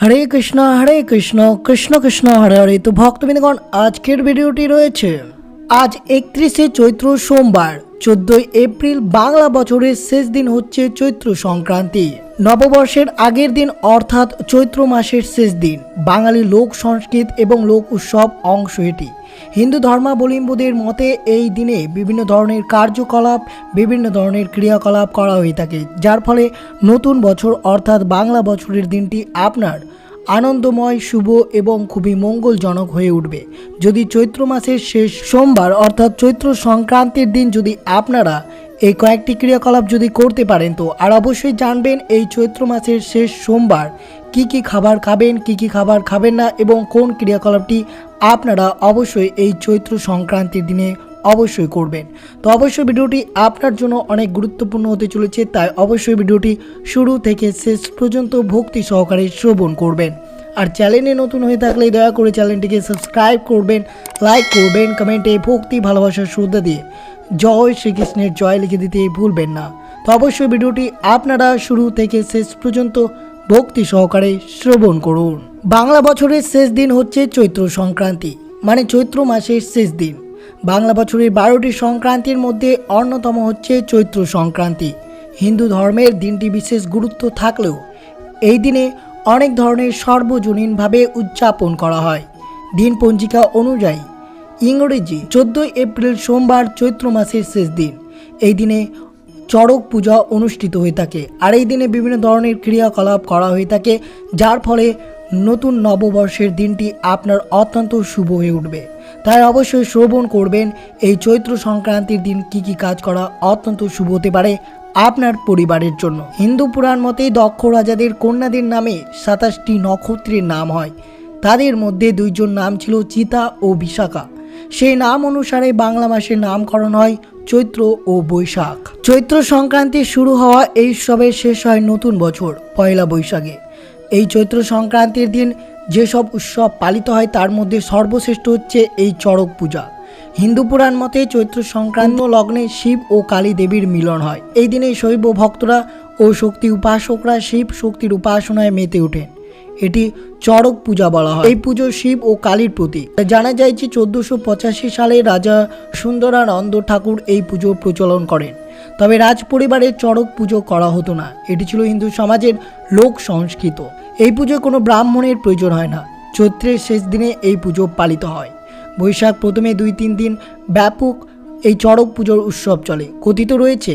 হরে কৃষ্ণ হরে কৃষ্ণ কৃষ্ণ কৃষ্ণ, হরে হরে। তো ভক্তবৃন্দগণ, আজকের ভিডিওটি রয়েছে। আজ একত্রিশে চৈত্র সোমবার, চোদ্দই এপ্রিল, বাংলা বছরের শেষ দিন হচ্ছে চৈত্র সংক্রান্তি। নববর্ষের আগের দিন অর্থাৎ চৈত্র মাসের শেষ দিন। বাঙালি লোক সংস্কৃত এবং লোক উৎসব অংশ এটি। হিন্দু ধর্মাবলম্বীদের মতে এই দিনে বিভিন্ন ধরনের কার্যকলাপ, বিভিন্ন ধরনের ক্রিয়াকলাপ করা হয়ে থাকে, যার ফলে নতুন বছর অর্থাৎ বাংলা বছরের দিনটি আপনার আনন্দময়, শুভ এবং খুবই মঙ্গলজনক হয়ে উঠবে। যদি চৈত্র মাসের শেষ সোমবার অর্থাৎ চৈত্র সংক্রান্তির দিন যদি আপনারা এই কয়েকটি ক্রিয়াকলাপ যদি করতে পারেন, তো আর অবশ্যই জানবেন এই চৈত্র মাসের শেষ সোমবার কি কি খাবার খাবেন, কি কি খাবার খাবেন না এবং কোন ক্রিয়াকলাপটি আপনারা অবশ্যই এই চৈত্র সংক্রান্তির দিনে অবশ্যই করবেন। তো অবশ্যই ভিডিওটি আপনার জন্য অনেক গুরুত্বপূর্ণ হতে চলেছে, তাই অবশ্যই ভিডিওটি শুরু থেকে শেষ পর্যন্ত ভক্তি সহকারে শ্রবণ করবেন। আর চ্যানেলে নতুন হয়ে থাকলে দয়া করে চ্যানেলটিকে সাবস্ক্রাইব করবেন লাইক করবেন কমেন্টে ভক্তি ভালোবাসার শ্রদ্ধা দিয়ে জয় শ্রীকৃষ্ণের জয় লিখে দিতে ভুলবেন না। তো অবশ্যই ভিডিওটি আপনারা শুরু থেকে শেষ পর্যন্ত ভক্তি সহকারে শ্রবণ করুন। বাংলা বছরের শেষ দিন হচ্ছে চৈত্র সংক্রান্তি মানে চৈত্র মাসের শেষ দিন। বাংলা বছরের বারোটি সংক্রান্তির মধ্যে অন্যতম হচ্ছে চৈত্র সংক্রান্তি। হিন্দু ধর্মের দিনটি বিশেষ গুরুত্ব থাকলেও এই দিনে অনেক ধরনের সর্বজনীনভাবে উদযাপন করা হয়। দিন পঞ্জিকা অনুযায়ী ইংরেজি চোদ্দোই এপ্রিল সোমবার চৈত্র মাসের শেষ দিন। এই দিনে চড়ক পূজা অনুষ্ঠিত হয়ে থাকে। আর এই দিনে বিভিন্ন ধরনের ক্রিয়াকলাপ করা হয়ে থাকে, যার ফলে নতুন নববর্ষের দিনটি আপনার অত্যন্ত শুভ হয়ে উঠবে। তাই অবশ্যই শ্রবণ করবেন, এই চৈত্র সংক্রান্তির দিন কি কি কাজ করা অত্যন্ত শুভ হতে পারে আপনার পরিবারের জন্য। হিন্দু পুরাণ মতে দক্ষ রাজাদের কন্যাদের নামে সাতাশটি নক্ষত্রের নাম হয়। তাদের মধ্যে দুইজন নাম ছিল চিতা ও বিশাখা। সেই নাম অনুসারে বাংলা মাসের নামকরণ হয় চৈত্র ও বৈশাখ। চৈত্র সংক্রান্তি শুরু হওয়া এই উৎসবের শেষ হয় নতুন বছর, পয়লা বৈশাখে। এই চৈত্র সংক্রান্তির দিন যেসব উৎসব পালিত হয় তার মধ্যে সর্বশ্রেষ্ঠ হচ্ছে এই চড়ক পূজা। হিন্দু পুরাণ মতে চৈত্র সংক্রান্ত লগ্নে শিব ও কালী দেবীর মিলন হয়। এই দিনে শৈব ভক্তরা ও শক্তি উপাসকরা শিব শক্তির উপাসনায় মেতে ওঠেন। এটি চড়ক পূজা বলা হয়। এই পুজো শিব ও কালীর প্রতীক। জানা যায় যে চোদ্দশো পঁচাশি সালে রাজা সুন্দরানন্দ ঠাকুর এই পুজো প্রচলন করেন। তবে রাজ পরিবারের চড়ক পুজো করা হতো না। এটি ছিল হিন্দু সমাজের লোক সংস্কৃত। এই পুজো কোনো ব্রাহ্মণের প্রয়োজন হয় না। চৈত্রের শেষ দিনে এই পুজো পালিত হয়। বৈশাখ প্রথমে দুই তিন দিন ব্যাপক এই চড়ক পুজোর উৎসব চলে। কথিত রয়েছে,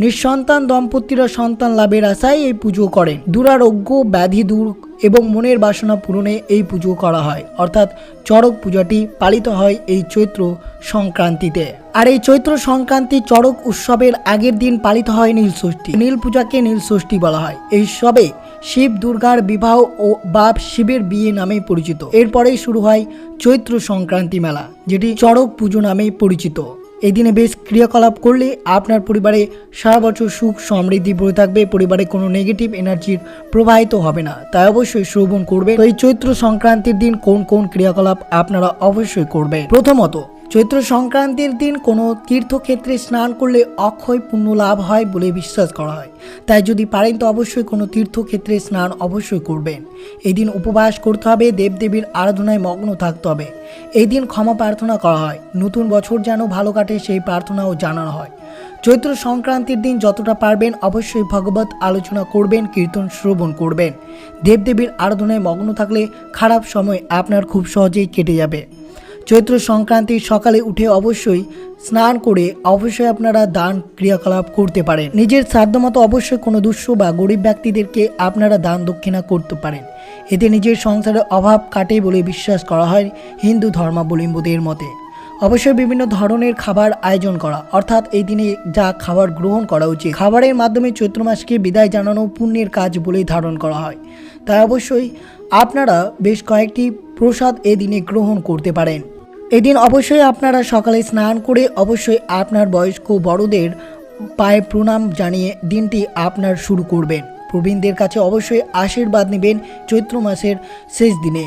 নিঃসন্তান দম্পতিরা সন্তান লাভের আশায় এই পুজো করেন। দুরারোগ্য, ব্যাধি দূর এবং মনের বাসনা পূরণে এই পুজো করা হয়। অর্থাৎ চড়ক পূজাটি পালিত হয় এই চৈত্র সংক্রান্তিতে। আর এই চৈত্র সংক্রান্তি চড়ক উৎসবের আগের দিন পালিত হয় নীল ষষ্ঠী নীল পূজাকে নীল ষষ্ঠী বলা হয়। এই সবে শিব দুর্গার বিবাহ ও বাপ শিবের বিয়ে নামে পরিচিত। এরপরেই শুরু হয় চৈত্র সংক্রান্তি মেলা, যেটি চড়ক পুজো নামে পরিচিত। এই দিনে বেশ ক্রিয়াকলাপ করলে আপনার পরিবারে সারা বছর সুখ সমৃদ্ধি ভরে থাকবে, পরিবারে কোনো নেগেটিভ এনার্জির প্রবাহিত হবে না। তাই অবশ্যই শ্রবণ করবে তো এই চৈত্র সংক্রান্তির দিন কোন কোন ক্রিয়াকলাপ আপনারা অবশ্যই করবেন? প্রথমত চৈত্র সংক্রান্তির দিন কোনো তীর্থক্ষেত্রে স্নান করলে অক্ষয় পুণ্য লাভ হয় বলে বিশ্বাস করা হয়। তাই যদি পারেন তো অবশ্যই কোনো তীর্থক্ষেত্রে স্নান অবশ্যই করবেন। এই দিন উপবাস করতে হবে, দেবদেবীর আরাধনায় মগ্ন থাকতে হবে। এই দিন ক্ষমা প্রার্থনা করা হয়। নতুন বছর যেন ভালো কাটে সেই প্রার্থনাও জানানো হয়। চৈত্র সংক্রান্তির দিন যতটা পারবেন অবশ্যই ভগবত আলোচনা করবেন, কীর্তন শ্রবণ করবেন। দেবদেবীর আরাধনায় মগ্ন থাকলে খারাপ সময় আপনার খুব সহজেই কেটে যাবে। চৈত্র সংক্রান্তির সকালে উঠে অবশ্যই স্নান করে অবশ্যই আপনারা দান ক্রিয়াকলাপ করতে পারেন। নিজের সাধ্যমতো অবশ্যই কোনো দুঃস্ব বা গরিব ব্যক্তিদেরকে আপনারা দান দক্ষিণা করতে পারেন। এতে নিজের সংসারের অভাব কাটে বলে বিশ্বাস করা হয় হিন্দু ধর্মাবলম্বীদের মতে। অবশ্যই বিভিন্ন ধরনের খাবার আয়োজন করা। অর্থাৎ এই দিনে যা খাবার গ্রহণ করা উচিত। খাবারের মাধ্যমে চৈত্র মাসকে বিদায় জানানো পুণ্যের কাজ বলেই ধারণ করা হয়। তাই অবশ্যই আপনারা বেশ কয়েকটি প্রসাদ এই দিনে গ্রহণ করতে পারেন। এদিন অবশ্যই আপনারা সকালে স্নান করে অবশ্যই আপনার বয়স্ক বড়দের পায়ে প্রণাম জানিয়ে দিনটি আপনার শুরু করবেন। প্রবীণদের কাছে অবশ্যই আশীর্বাদ নেবেন চৈত্র মাসের শেষ দিনে।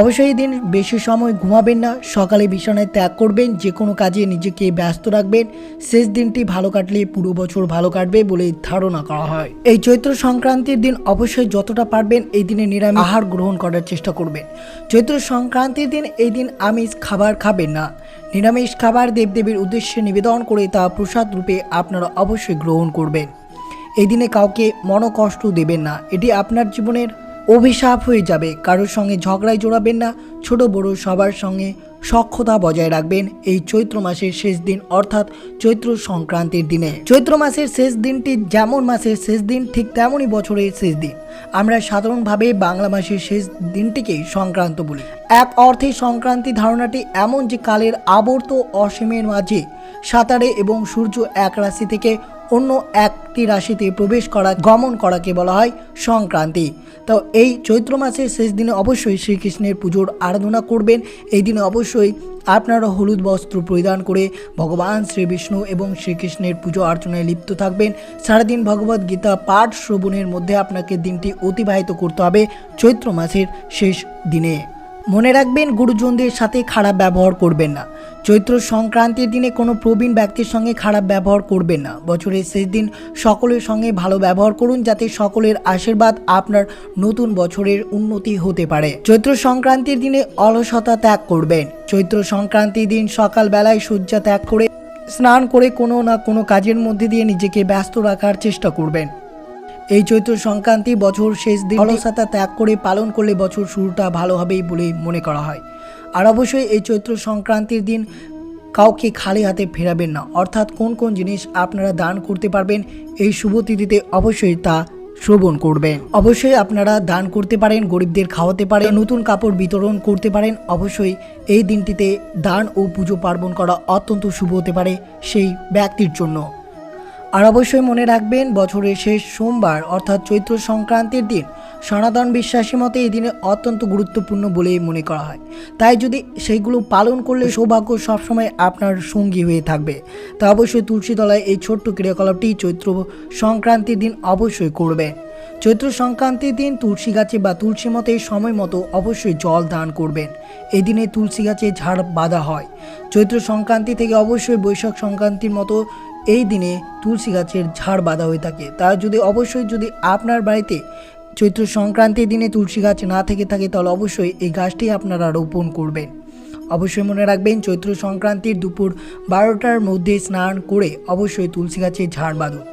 অবশ্যই দিন বেশি সময় ঘুমাবেন না। সকালে বিছানায় ত্যাগ করবেন যে কোনো কাজে নিজেকে ব্যস্ত রাখবেন। শেষ দিনটি ভালো কাটলে পুরো বছর ভালো কাটবে বলে ধারণা করা হয়। এই চৈত্র সংক্রান্তির দিন অবশ্যই যতটা পারবেন এই দিনে নিরামিষ আহার গ্রহণ করার চেষ্টা করবেন। চৈত্র সংক্রান্তির দিন এই দিন আমিষ খাবার খাবেন না। নিরামিষ খাবার দেবদেবীর উদ্দেশ্যে নিবেদন করে তা প্রসাদ রূপে আপনারা অবশ্যই গ্রহণ করবেন। এই দিনে কাউকে মনকষ্ট দেবেন না। এটি আপনার জীবনের অভিশাপ হয়ে যাবে। কারোর সঙ্গে ঝগড়ায় জোড়াবেন না। ছোট বড় সবার সঙ্গে সক্ষতা বজায় রাখবেন এই চৈত্র মাসের শেষ দিন, অর্থাৎ চৈত্র সংক্রান্তির দিনে। চৈত্র মাসের শেষ দিনটি যেমন মাসের শেষ দিন, ঠিক তেমনই বছরের শেষ দিন। আমরা সাধারণভাবে বাংলা মাসের শেষ দিনটিকেই সংক্রান্ত বলি। এক অর্থে সংক্রান্তি ধারণাটি এমন যে কালের আবর্ত অসীমের মাঝে সাঁতারে এবং সূর্য এক রাশি থেকে অন্য একটি রাশিতে প্রবেশ করা, গমন করাকে বলা হয় সংক্রান্তি। তো এই চৈত্র মাসের শেষ দিনে অবশ্যই শ্রীকৃষ্ণের পুজোর আরাধনা করবেন। এই দিনে অবশ্যই আপনারা হলুদ বস্ত্র পরিধান করে ভগবান শ্রী বিষ্ণু এবং শ্রীকৃষ্ণের পুজো অর্চনায় লিপ্ত থাকবেন। সারাদিন ভগবদ গীতা পাঠ শ্রবণের মধ্যে আপনাকে দিনটি অতিবাহিত করতে হবে চৈত্র মাসের শেষ দিনে। মনে রাখবেন, গুরুজনদের সাথে খারাপ ব্যবহার করবেন না। চৈত্র সংক্রান্তির দিনে কোনো প্রবীণ ব্যক্তির সঙ্গে খারাপ ব্যবহার করবেন না। বছরের শেষ দিন সকলের সঙ্গে ভালো ব্যবহার করুন, যাতে সকলের আশীর্বাদ আপনার নতুন বছরের উন্নতি হতে পারে। চৈত্র সংক্রান্তির দিনে অলসতা ত্যাগ করবেন। চৈত্র সংক্রান্তির দিন সকালবেলায় শয্যা ত্যাগ করে, স্নান করে কোনো না কোনো কাজের মধ্যে দিয়ে নিজেকে ব্যস্ত রাখার চেষ্টা করবেন। এই চৈত্র সংক্রান্তি বছর শেষ দিন অলসতা ত্যাগ করে পালন করলে বছর শুরুটা ভালো হবেই বলে মনে করা হয়। আর অবশ্যই এই চৈত্র সংক্রান্তির দিন কাউকে খালি হাতে ফেরাবেন না। অর্থাৎ কোন কোন জিনিস আপনারা দান করতে পারবেন, এই শুভ তিথিতে অবশ্যই তা শ্রবণ করবেন। অবশ্যই আপনারা দান করতে পারেন, গরিবদের খাওয়াতে পারেন, নতুন কাপড় বিতরণ করতে পারেন। অবশ্যই এই দিনটিতে দান ও পুজো পার্বণ করা অত্যন্ত শুভ হতে পারে সেই ব্যক্তির জন্য। আর অবশ্যই মনে রাখবেন, বছরের শেষ সোমবার, অর্থাৎ চৈত্র সংক্রান্তির দিন, সনাতন বিশ্বাসী মতে এই দিনে অত্যন্ত গুরুত্বপূর্ণ বলে মনে করা হয়। তাই যদি সেইগুলো পালন করলে সৌভাগ্য সবসময় আপনার সঙ্গী হয়ে থাকবে। তা অবশ্যই তুলসী তলায় এই ছোট্ট ক্রিয়াকলাপটি চৈত্র সংক্রান্তির দিন অবশ্যই করবেন। চৈত্র সংক্রান্তির দিন তুলসী গাছে বা তুলসী মতে সময় মতো অবশ্যই জল দান করবেন। এই দিনে তুলসী গাছে ঝাড় বাঁধা হয়। চৈত্র সংক্রান্তি থেকে অবশ্যই বৈশাখ সংক্রান্তির মতো এই দিনে তুলসী গাছের ঝাড় বাঁধা হয়ে থাকে। তা যদি অবশ্যই যদি আপনার বাড়িতে চৈত্র সংক্রান্তির দিনে তুলসী গাছ না থেকে থাকে, তাহলে অবশ্যই এই গাছটি আপনারা রোপণ করবেন। অবশ্যই মনে রাখবেন, চৈত্র সংক্রান্তির দুপুর বারোটার মধ্যে স্নান করে অবশ্যই তুলসী গাছে ঝাড় বাঁধুন।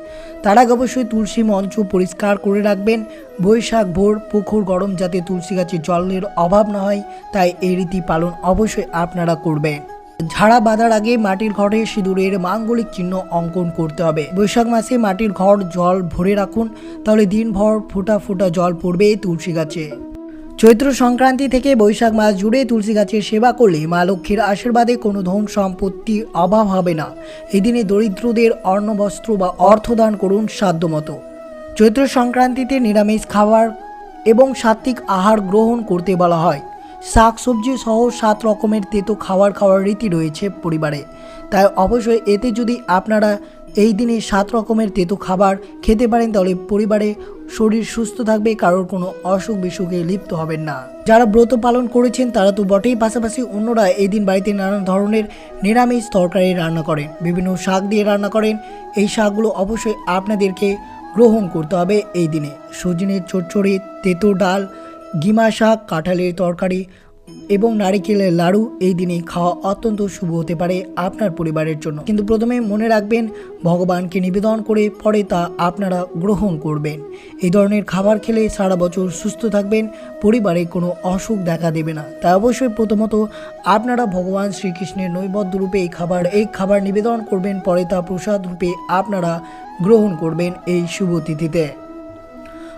তার আগে অবশ্যই তুলসী মঞ্চ পরিষ্কার করে রাখবেন। বৈশাখ ভোর পুকুর গরম যাতে তুলসী গাছে জলের অভাব না হয়, তাই এই রীতি পালন অবশ্যই আপনারা করবেন। ঝাড়া বাঁধার আগে মাটির ঘরে সিঁদুরের মাঙ্গলিক চিহ্ন অঙ্কন করতে হবে। বৈশাখ মাসে মাটির ঘর জল ভরে রাখুন, তাহলে দিনভর ফোটা ফোটা জল পড়বে তুলসী গাছে। চৈত্র সংক্রান্তি থেকে বৈশাখ মাস জুড়ে তুলসী গাছের সেবা করলে মা লক্ষ্মীর আশীর্বাদে কোনো ধন সম্পত্তির অভাব হবে না। এদিনে দিনে দরিদ্রদের অন্নবস্ত্র বা অর্থদান করুন সাধ্যমতো। চৈত্র সংক্রান্তিতে নিরামিষ খাবার এবং সাত্বিক আহার গ্রহণ করতে বলা হয়। শাকসবজি সহ সাত রকমের তেতো খাওয়ার খাওয়ার রীতি রয়েছে পরিবারে। তাই অবশ্যই এতে যদি আপনারা এই দিনে সাত রকমের তেতো খাবার খেতে পারেন, তাহলে পরিবারে শরীর সুস্থ থাকবে, কারোর কোনো অসুখ বিসুখে লিপ্ত হবেন না। যারা ব্রত পালন করেছেন, তারা তো বটেই, পাশাপাশি অন্যরা এই দিন বাড়িতে নানান ধরনের নিরামিষ তরকারি রান্না করেন, বিভিন্ন শাক দিয়ে রান্না করেন। এই শাকগুলো অবশ্যই আপনাদেরকে গ্রহণ করতে হবে এই দিনে। সজনের চচ্চড়ি, তেতো ডাল গিমা শাক কাঁঠালের তরকারি এবং নারিকেলের লাড়ু এই দিনে খাওয়া অত্যন্ত শুভ হতে পারে আপনার পরিবারের জন্য। কিন্তু প্রথমে মনে রাখবেন, ভগবানকে নিবেদন করে পরে তা আপনারা গ্রহণ করবেন। এই ধরনের খাবার খেলে সারা বছর সুস্থ থাকবেন, পরিবারে কোনো অসুখ দেখা দেবে না। তাই অবশ্যই প্রথমত আপনারা ভগবান শ্রীকৃষ্ণের নৈবদ্য রূপে এই খাবার এই খাবার নিবেদন করবেন, পরে তা প্রসাদ রূপে আপনারা গ্রহণ করবেন এই শুভ তিথিতে।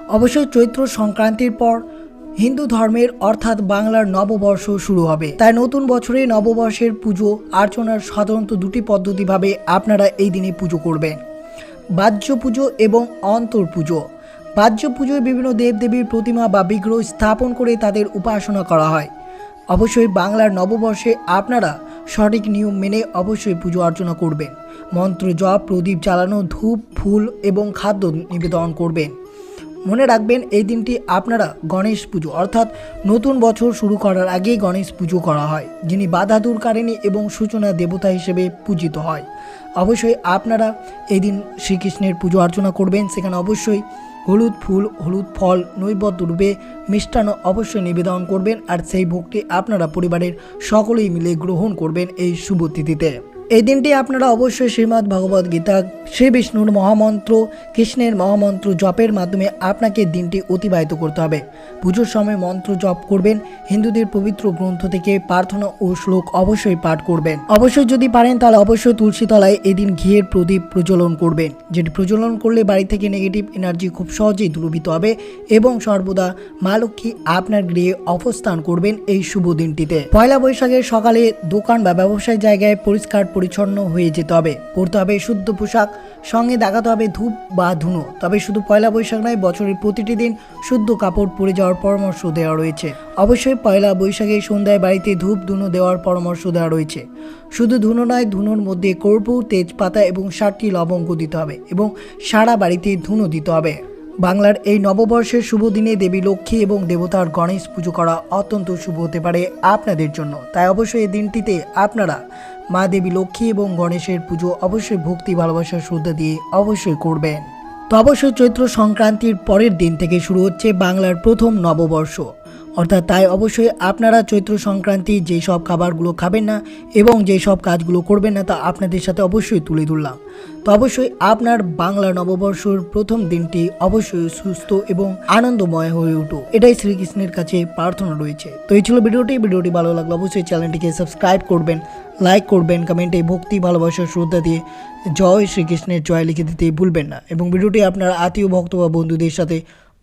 অবশ্যই চৈত্র সংক্রান্তির পর হিন্দু ধর্মের অর্থাৎ বাংলার নববর্ষ শুরু হবে। তাই নতুন বছরে নববর্ষের পুজো আর্চনার সাধারণত দুটি পদ্ধতিভাবে আপনারা এই দিনে পুজো করবেন। বাহ্য পুজো এবং অন্তর পুজো। বাহ্য পুজোয় বিভিন্ন দেবদেবীর প্রতিমা বা বিগ্রহ স্থাপন করে তাদের উপাসনা করা হয়। অবশ্যই বাংলার নববর্ষে আপনারা সঠিক নিয়ম মেনে অবশ্যই পুজো অর্চনা করবেন। মন্ত্র জপ, প্রদীপ জ্বালানো, ধূপ, ফুল এবং খাদ্য নিবেদন করবেন। মনে রাখবেন, এই দিনটি আপনারা গণেশ পুজো, অর্থাৎ নতুন বছর শুরু করার আগেই গণেশ পুজো করা হয়, যিনি বাধা দূরকারিণী এবং সূচনা দেবতা হিসেবে পূজিত হয়। অবশ্যই আপনারা এই দিন শ্রীকৃষ্ণের পুজো অর্চনা করবেন, সেখানে অবশ্যই হলুদ ফুল, হলুদ ফল নৈবদ্য রূপে মিষ্টান্ন অবশ্যই নিবেদন করবেন, আর সেই ভোগটি আপনারা পরিবারের সকলেই মিলে গ্রহণ করবেন এই শুভ তিথিতে। এই দিনটি আপনারা অবশ্যই শ্রীমদ্ ভগবদ গীতা, শ্রী বিষ্ণুর মহামন্ত্র, কৃষ্ণের মহামন্ত্র জপের মাধ্যমে আপনাকে দিনটি অতিবাহিত করতে হবে। পুজোর সময় মন্ত্র জপ করবেন, হিন্দুদের পবিত্র গ্রন্থ থেকে প্রার্থনা ও শ্লোক অবশ্যই পাঠ করবেন। অবশ্যই যদি পারেন, তাহলে অবশ্যই তুলসী তলায় এদিন ঘিয়ের প্রদীপ প্রজ্বলন করবেন, যেটি প্রজ্বলন করলে বাড়ি থেকে নেগেটিভ এনার্জি খুব সহজেই দূরীভূত হবে এবং সর্বদা মা লক্ষ্মী আপনার গৃহে অবস্থান করবেন এই শুভ দিনটিতে। পয়লা বৈশাখের সকালে দোকান বা ব্যবসায়িক জায়গায় পরিষ্কার পরিচ্ছন্ন হয়ে যেতে হবে। পরতে হবে শুদ্ধ পোশাক, সঙ্গে দেখাতে হবে ধূপ বা ধুনো। তবে শুধু পয়লা বৈশাখ নয়, বছরের প্রতিটি দিন শুদ্ধ কাপড় পরে যাওয়ার পরামর্শ দেওয়া রয়েছে। অবশ্যই পয়লা বৈশাখে সন্ধ্যায় বাড়িতে ধূপ, ধুনো দেওয়ার পরামর্শ দেওয়া রয়েছে। শুধু ধুনো নয়, ধুনোর মধ্যে কর্পূর, তেজপাতা এবং ষাটটি লবঙ্গ দিতে হবে এবং সারা বাড়িতে ধুনো দিতে হবে। বাংলার এই নববর্ষের শুভ দিনে দেবী লক্ষ্মী এবং দেবতার গণেশ পুজো করা অত্যন্ত শুভ হতে পারে আপনাদের জন্য। তাই অবশ্যই এই দিনটিতে আপনারা মা দেবী লক্ষ্মী এবং গণেশের পুজো অবশ্যই ভক্তি ভালোবাসার শ্রদ্ধা দিয়ে অবশ্যই করবেন। তো অবশ্যই চৈত্র সংক্রান্তির পরের দিন থেকে শুরু হচ্ছে বাংলার প্রথম নববর্ষ। অর্থাৎ তাই অবশ্যই আপনারা চৈত্র সংক্রান্তি যেই সব খাবারগুলো খাবেন না এবং যেই সব কাজগুলো করবেন না তা আপনাদের সাথে অবশ্যই তুলে ধরলাম। তো অবশ্যই আপনার বাংলা নববর্ষর প্রথম দিনটি অবশ্যই সুস্থ এবং আনন্দময় হয়ে উঠুক। এটাই শ্রীকৃষ্ণের কাছে প্রার্থনা রয়েছে। তো এই ছিল ভিডিওটি। ভিডিওটি ভালো লাগল অবশ্যই চ্যানেলটিকে সাবস্ক্রাইব করবেন, লাইক করবেন, কমেন্টে ভক্তি, ভালোবাসা, শ্রদ্ধা দিয়ে জয় শ্রীকৃষ্ণের জয় লিখে দিতে ভুলবেন না। এবং ভিডিওটি আপনার আত্মীয়, ভক্ত বা বন্ধুদের সাথে